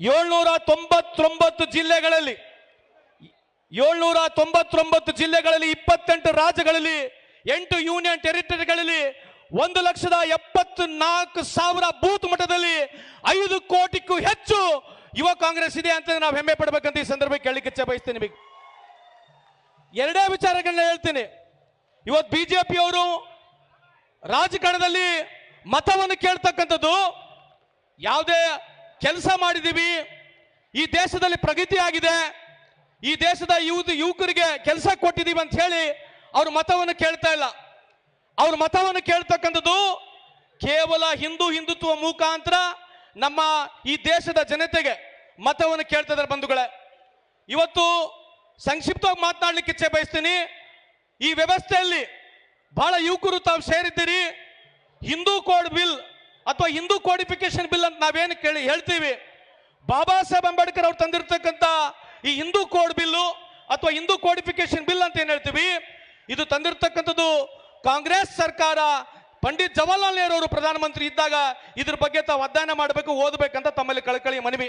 ಏಳ್ನೂರ ತೊಂಬತ್ತೊಂಬತ್ತು ಜಿಲ್ಲೆಗಳಲ್ಲಿ ಏಳ್ನೂರ ತೊಂಬತ್ತೊಂಬತ್ತು ಜಿಲ್ಲೆಗಳಲ್ಲಿ, ಇಪ್ಪತ್ತೆಂಟು ರಾಜ್ಯಗಳಲ್ಲಿ, ಎಂಟು ಯೂನಿಯನ್ ಟೆರಿಟರಿಗಳಲ್ಲಿ, ಒಂದು ಲಕ್ಷದ ಎಪ್ಪತ್ತು ನಾಲ್ಕು ಸಾವಿರ ಬೂತ್ ಮಟ್ಟದಲ್ಲಿ ಐದು ಕೋಟಿಗೂ ಹೆಚ್ಚು ಯುವ ಕಾಂಗ್ರೆಸ್ ಇದೆ ಅಂತ ನಾವು ಹೆಮ್ಮೆ ಪಡ್ಬೇಕಂತ ಈ ಸಂದರ್ಭಕ್ಕೆ ಕೇಳಲಿಕ್ಕೆ ಬಯಸ್ತೇನೆ ನಿಮಗೆ. ಎರಡೇ ವಿಚಾರಗಳನ್ನ ಹೇಳ್ತೀನಿ. ಇವತ್ತು ಬಿಜೆಪಿಯವರು ರಾಜಕಾರಣದಲ್ಲಿ ಮತವನ್ನು ಕೇಳ್ತಕ್ಕಂಥದ್ದು ಯಾವುದೇ ಕೆಲಸ ಮಾಡಿದ್ದೀವಿ. ಈ ದೇಶದಲ್ಲಿ ಪ್ರಗತಿ ಆಗಿದೆ. ಈ ದೇಶದ ಯುವತಿ, ಯುವಕರಿಗೆ ಕೆಲಸ ಕೊಟ್ಟಿದ್ದೀವಿ ಅಂತ ಹೇಳಿ ಅವ್ರ ಮತವನ್ನು ಕೇಳ್ತಾ ಇಲ್ಲ. ಅವ್ರ ಮತವನ್ನು ಕೇಳ್ತಕ್ಕಂಥದ್ದು ಕೇವಲ ಹಿಂದೂ ಹಿಂದುತ್ವ ಮುಖಾಂತರ ನಮ್ಮ ಈ ದೇಶದ ಜನತೆಗೆ ಮತವನ್ನು ಕೇಳ್ತಾ ಇದ್ದಾರೆ ಬಂಧುಗಳೇ. ಇವತ್ತು ಸಂಕ್ಷಿಪ್ತವಾಗಿ ಮಾತನಾಡಲಿಕ್ಕೆ ಇಚ್ಛೆ ಬಯಸ್ತೀನಿ. ಈ ವ್ಯವಸ್ಥೆಯಲ್ಲಿ ಬಹಳ ಯುವಕರು ತಾವು ಸೇರಿದ್ದೀರಿ. ಹಿಂದೂ ಕೋಡ್ ಬಿಲ್ ಅಥವಾ ಹಿಂದೂ ಕೋಡಿಫಿಕೇಶನ್ ಬಿಲ್ ಅಂತ ನಾವೇನು ಕೇಳಿ ಹೇಳ್ತೀವಿ? ಬಾಬಾ ಸಾಹೇಬ್ ಅಂಬೇಡ್ಕರ್ ಅವ್ರು ತಂದಿರತಕ್ಕಂತ ಈ ಹಿಂದೂ ಕೋಡ್ ಬಿಲ್ಲು ಅಥವಾ ಹಿಂದೂ ಕೋಡಿಫಿಕೇಶನ್ ಬಿಲ್ ಅಂತ ಏನು ಹೇಳ್ತೀವಿ? ಇದು ತಂದಿರತಕ್ಕಂಥದ್ದು ಕಾಂಗ್ರೆಸ್ ಸರ್ಕಾರ, ಪಂಡಿತ್ ಜವಾಹರ್ಲಾಲ್ ನೆಹರು ಅವರು ಪ್ರಧಾನಮಂತ್ರಿ ಇದ್ದಾಗ ಇದ್ರ ಬಗ್ಗೆ ತಾವು ಅಧ್ಯಯನ ಮಾಡಬೇಕು, ಓದಬೇಕಂತ ತಮ್ಮಲ್ಲಿ ಕಳಕಳಿ ಮನವಿ.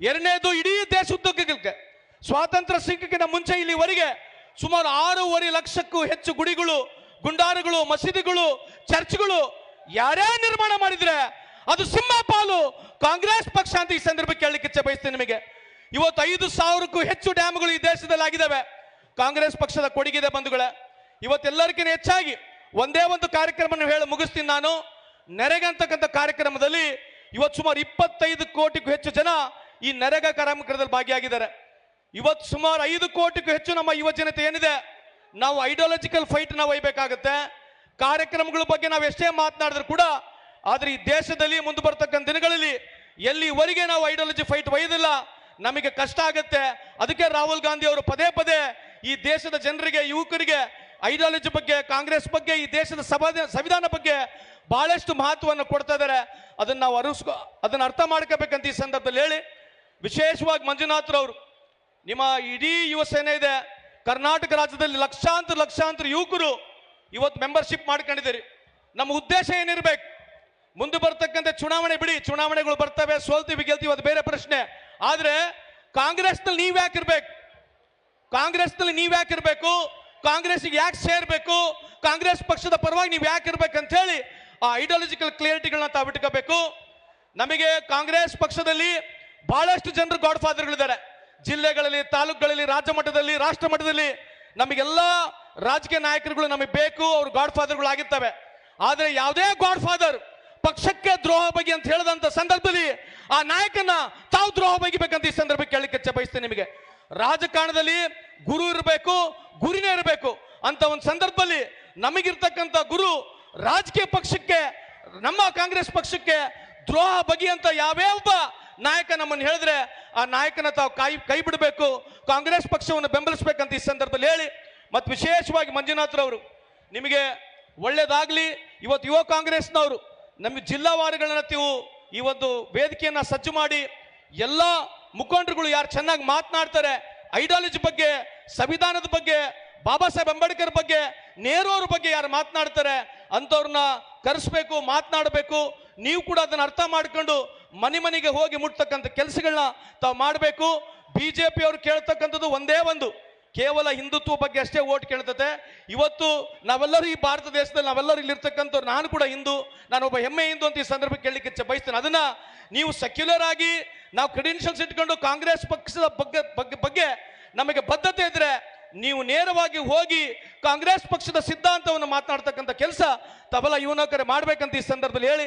ಎರಡನೇದು ಇಡೀ ದೇಶೋದ್ಯೋಗಕ್ಕೆ ಸ್ವಾತಂತ್ರ್ಯ ಸಿಕ್ಕಿನ ಮುಂಚೆ ಇಲ್ಲಿವರೆಗೆ ಸುಮಾರು ಆರೂವರೆ ಲಕ್ಷಕ್ಕೂ ಹೆಚ್ಚು ಗುಡಿಗಳು, ಗುಂಡಾರುಗಳು, ಮಸೀದಿಗಳು, ಚರ್ಚ್ಗಳು ಯಾರೇ ನಿರ್ಮಾಣ ಮಾಡಿದ್ರೆ ಅದು ಸಿಂಹ ಪಾಲು. ಕಾಂಗ್ರೆಸ್ ಪಕ್ಷ ಅಂತ ಈ ಸಂದರ್ಭಕ್ಕೆ ಕೇಳಲಿಕ್ಕೆ ಬಯಸ್ತೇನೆ ನಿಮಗೆ. ಇವತ್ತು ಐದು ಸಾವಿರಕ್ಕೂ ಹೆಚ್ಚು ಡ್ಯಾಮ್ಗಳು ಈ ದೇಶದಲ್ಲಿ ಆಗಿದ್ದಾವೆ ಕಾಂಗ್ರೆಸ್ ಪಕ್ಷದ ಕೊಡುಗಿದೆ ಬಂಧುಗಳೇ ಇವತ್ತೆಲ್ಲರಿಗಿಂತ ಹೆಚ್ಚಾಗಿ ಒಂದೇ ಒಂದು ಕಾರ್ಯಕ್ರಮ ಹೇಳಿ ಮುಗಿಸ್ತೀನಿ ನಾನು. ನೆರೆಗೆ ಅಂತಕ್ಕಂಥ ಕಾರ್ಯಕ್ರಮದಲ್ಲಿ ಇವತ್ತು ಸುಮಾರು ಇಪ್ಪತ್ತೈದು ಕೋಟಿಗೂ ಹೆಚ್ಚು ಜನ ಈ ನೆರೆಗ ಕಾರ್ಯಕ್ರಮದಲ್ಲಿ ಭಾಗಿಯಾಗಿದ್ದಾರೆ. ಇವತ್ತು ಸುಮಾರು ಐದು ಕೋಟಿಗೂ ಹೆಚ್ಚು ನಮ್ಮ ಯುವ ಜನತೆ ಏನಿದೆ, ನಾವು ಐಡಿಯಾಲಜಿಕಲ್ ಫೈಟ್ ನಾವು ಒಯ್ಬೇಕಾಗತ್ತೆ. ಕಾರ್ಯಕ್ರಮಗಳ ಬಗ್ಗೆ ನಾವು ಎಷ್ಟೇ ಮಾತನಾಡಿದ್ರು ಕೂಡ ಆದ್ರೆ ಈ ದೇಶದಲ್ಲಿ ಮುಂದೆ ಬರ್ತಕ್ಕಂಥ ದಿನಗಳಲ್ಲಿ ಎಲ್ಲಿವರೆಗೆ ನಾವು ಐಡಿಯಾಲಜಿ ಫೈಟ್ ಒಯ್ಯೋದಿಲ್ಲ ನಮಗೆ ಕಷ್ಟ ಆಗುತ್ತೆ. ಅದಕ್ಕೆ ರಾಹುಲ್ ಗಾಂಧಿ ಅವರು ಪದೇ ಪದೇ ಈ ದೇಶದ ಜನರಿಗೆ, ಯುವಕರಿಗೆ ಐಡಿಯಾಲಜಿ ಬಗ್ಗೆ, ಕಾಂಗ್ರೆಸ್ ಬಗ್ಗೆ, ಈ ದೇಶದ ಸಭಾ- ಸಂವಿಧಾನ ಬಗ್ಗೆ ಬಹಳಷ್ಟು ಮಹತ್ವವನ್ನು ಕೊಡ್ತಾ ಇದ್ದಾರೆ. ಅದನ್ನು ನಾವು ಅರಿಸ್ಕೊ, ಅದನ್ನು ಅರ್ಥ ಮಾಡ್ಕೋಬೇಕಂತ ಈ ಸಂದರ್ಭದಲ್ಲಿ ಹೇಳಿ. ವಿಶೇಷವಾಗಿ ಮಂಜುನಾಥ್ರವರು ನಿಮ್ಮ ಇಡೀ ಯುವ ಸೇನೆ ಇದೆ. ಕರ್ನಾಟಕ ರಾಜ್ಯದಲ್ಲಿ ಲಕ್ಷಾಂತರ ಲಕ್ಷಾಂತರ ಯುವಕರು ಇವತ್ತು ಮೆಂಬರ್ಶಿಪ್ ಮಾಡ್ಕೊಂಡಿದ್ದೀರಿ. ನಮ್ಮ ಉದ್ದೇಶ ಏನಿರ್ಬೇಕು? ಮುಂದೆ ಬರ್ತಕ್ಕಂಥ ಚುನಾವಣೆ ಬಿಡಿ. ಚುನಾವಣೆಗಳು ಬರ್ತವೆ. ಸೋಲ್ತೀವಿ ಗೆಲ್ತೀವಿ ಅದು ಬೇರೆ ಪ್ರಶ್ನೆ. ಆದ್ರೆ ಕಾಂಗ್ರೆಸ್ನಲ್ಲಿ ನೀವು ಯಾಕಿರ್ಬೇಕು ಕಾಂಗ್ರೆಸ್ನಲ್ಲಿ ನೀವ್ ಯಾಕಿರ್ಬೇಕು ಕಾಂಗ್ರೆಸ್ಗೆ ಯಾಕೆ ಸೇರ್ಬೇಕು? ಕಾಂಗ್ರೆಸ್ ಪಕ್ಷದ ಪರವಾಗಿ ನೀವು ಯಾಕೆ ಅಂತ ಹೇಳಿ ಆ ಐಡಿಯಾಲಜಿಕಲ್ ಕ್ಲಿಯರಿಟಿಗಳನ್ನ ತಾವು ಇಟ್ಕೋಬೇಕು. ನಮಗೆ ಕಾಂಗ್ರೆಸ್ ಪಕ್ಷದಲ್ಲಿ ಬಹಳಷ್ಟು ಜನರು ಗಾಡ್ ಫಾದರ್ಗಳಿದ್ದಾರೆ ಜಿಲ್ಲೆಗಳಲ್ಲಿ, ತಾಲೂಕುಗಳಲ್ಲಿ ರಾಜ್ಯ ಮಟ್ಟದಲ್ಲಿ ರಾಷ್ಟ್ರ ಮಟ್ಟದಲ್ಲಿ ನಮಗೆಲ್ಲ ರಾಜಕೀಯ ನಾಯಕರುಗಳು ನಮಗೆ ಬೇಕು. ಅವ್ರು ಗಾಡ್ ಫಾದರ್ಗಳು ಆಗಿರ್ತವೆ ಆದರೆ ಯಾವುದೇ ಗಾಡ್ ಫಾದರ್ ಪಕ್ಷಕ್ಕೆ ದ್ರೋಹ ಬಗ್ಗೆ ಅಂತ ಹೇಳಿದಂತ ಸಂದರ್ಭದಲ್ಲಿ ಆ ನಾಯಕನ ತಾವು ದ್ರೋಹ ಬಗೆಬೇಕಂತ ಈ ಸಂದರ್ಭಕ್ಕೆ ಕೇಳಲಿಕ್ಕೆ ಬಯಸ್ತೇನೆ ನಿಮಗೆ. ರಾಜಕಾರಣದಲ್ಲಿ ಗುರು ಇರಬೇಕು, ಗುರಿನೇ ಇರಬೇಕು ಅಂತ ಒಂದು ಸಂದರ್ಭದಲ್ಲಿ ನಮಗಿರ್ತಕ್ಕಂಥ ಗುರು ರಾಜಕೀಯ ಪಕ್ಷಕ್ಕೆ, ನಮ್ಮ ಕಾಂಗ್ರೆಸ್ ಪಕ್ಷಕ್ಕೆ ದ್ರೋಹ ಬಗೆಯಂತ ಯಾವ್ಯಾವ ನಾಯಕ ನಮ್ಮನ್ನು ಹೇಳಿದ್ರೆ ಆ ನಾಯಕನ ತಾವು ಕೈ ಕೈ ಬಿಡಬೇಕು, ಕಾಂಗ್ರೆಸ್ ಪಕ್ಷವನ್ನು ಬೆಂಬಲಿಸಬೇಕಂತ ಈ ಸಂದರ್ಭದಲ್ಲಿ ಹೇಳಿ. ಮತ್ತು ವಿಶೇಷವಾಗಿ ಮಂಜುನಾಥ್ರವರು, ನಿಮಗೆ ಒಳ್ಳೇದಾಗಲಿ, ಇವತ್ತು ಯುವ ಕಾಂಗ್ರೆಸ್ನವರು ನಮ್ಮ ಜಿಲ್ಲಾವಾರುಗಳನ್ನ ನೀವು ಈ ಒಂದು ವೇದಿಕೆಯನ್ನ ಸಜ್ಜು ಮಾಡಿ ಎಲ್ಲ ಮುಖಂಡರುಗಳು ಯಾರು ಚೆನ್ನಾಗಿ ಮಾತನಾಡ್ತಾರೆ, ಐಡಿಯಾಲಜಿ ಬಗ್ಗೆ, ಸಂವಿಧಾನದ ಬಗ್ಗೆ, ಬಾಬಾ ಸಾಹೇಬ್ ಅಂಬೇಡ್ಕರ್ ಬಗ್ಗೆ ನೇರವ್ರ ಬಗ್ಗೆ ಯಾರು ಮಾತನಾಡ್ತಾರೆ, ಅಂಥವ್ರನ್ನ ಕರೆಸ್ಬೇಕು, ಮಾತನಾಡಬೇಕು, ನೀವು ಕೂಡ ಅದನ್ನ ಅರ್ಥ ಮಾಡ್ಕೊಂಡು ಮನೆ ಮನೆಗೆ ಹೋಗಿ ಮುಟ್ತಕ್ಕಂಥ ಕೆಲಸಗಳನ್ನ ತಾವು ಮಾಡಬೇಕು. ಬಿಜೆಪಿ ಅವರು ಕೇಳ್ತಕ್ಕಂಥದ್ದು ಒಂದೇ ಒಂದು. ಕೇವಲ ಹಿಂದುತ್ವ ಬಗ್ಗೆ ಅಷ್ಟೇ ಓಟ್ ಕೇಳ್ತತೆ. ಇವತ್ತು ನಾವೆಲ್ಲರೂ ಈ ಭಾರತ ದೇಶದಲ್ಲಿ ನಾವೆಲ್ಲರೂ ಇಲ್ಲಿರ್ತಕ್ಕಂಥವ್ರು, ನಾನು ಕೂಡ ಹಿಂದೂ ನಾನು ಒಬ್ಬ ಹೆಮ್ಮೆ ಹಿಂದೂ ಅಂತ ಈ ಸಂದರ್ಭ ಕೇಳಲಿಕ್ಕೆ ಬಯಸ್ತೇನೆ. ಅದನ್ನ ನೀವು ಸೆಕ್ಯುಲರ್ ಆಗಿ ನಾವು ಕ್ರೆಡೆನ್ಷಿಯಲ್ಸ್ ಇಟ್ಕೊಂಡು ಕಾಂಗ್ರೆಸ್ ಪಕ್ಷದ ಬಗ್ಗೆ ಬಗ್ಗೆ ಬಗ್ಗೆ ನಮಗೆ ಬದ್ಧತೆ ಇದ್ರೆ ನೀವು ನೇರವಾಗಿ ಹೋಗಿ ಕಾಂಗ್ರೆಸ್ ಪಕ್ಷದ ಸಿದ್ಧಾಂತವನ್ನು ಮಾತನಾಡ್ತಕ್ಕಂಥ ಕೆಲಸ ತಬಲ ಯುವನಕರೇ ಮಾಡ್ಬೇಕಂತ ಈ ಸಂದರ್ಭದಲ್ಲಿ ಹೇಳಿ.